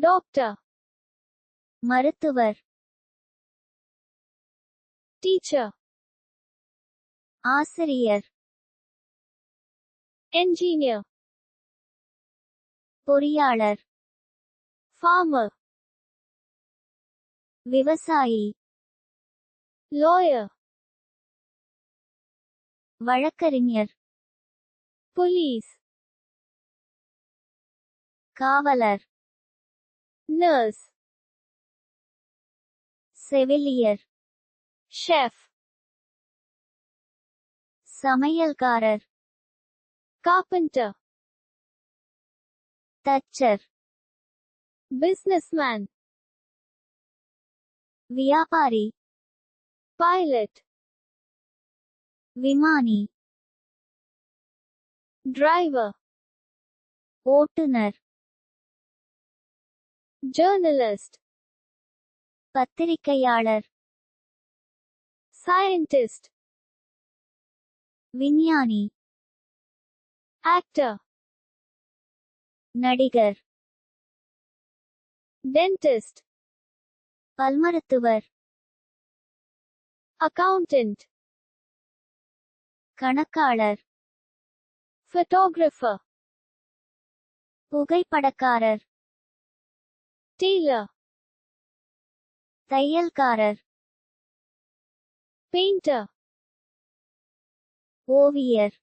doctor மருத்துவர் teacher ஆசிரியர் engineer பொறியாளர் farmer விவசாயி lawyer வழக்கறிஞர் police காவலர் nurse செவிலியர் chef சமையல்காரர் carpenter தச்சர் businessman வியாபாரி pilot விமானி driver ஓட்டுநர் journalist பத்திரிகையாளர் சயின்டிஸ்ட் விஞ்ஞானி ஆக்டர் நடிகர் டென்டிஸ்ட் பல்மருத்துவர் அக்கவுண்டன்ட் கணக்காளர் போட்டோகிராஃபர் புகைப்படக்காரர் tailor தையல்காரர் painter ஓவியர்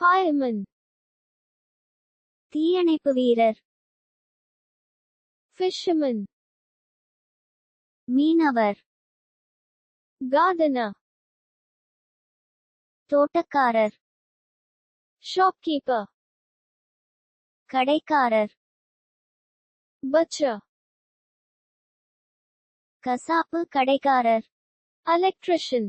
fireman தீயணைப்பு வீரர் fisherman மீனவர் gardener தோட்டக்காரர் shopkeeper கடைக்காரர் பச்சா கசாப்பு கடைக்காரர் எலக்ட்ரிஷியன்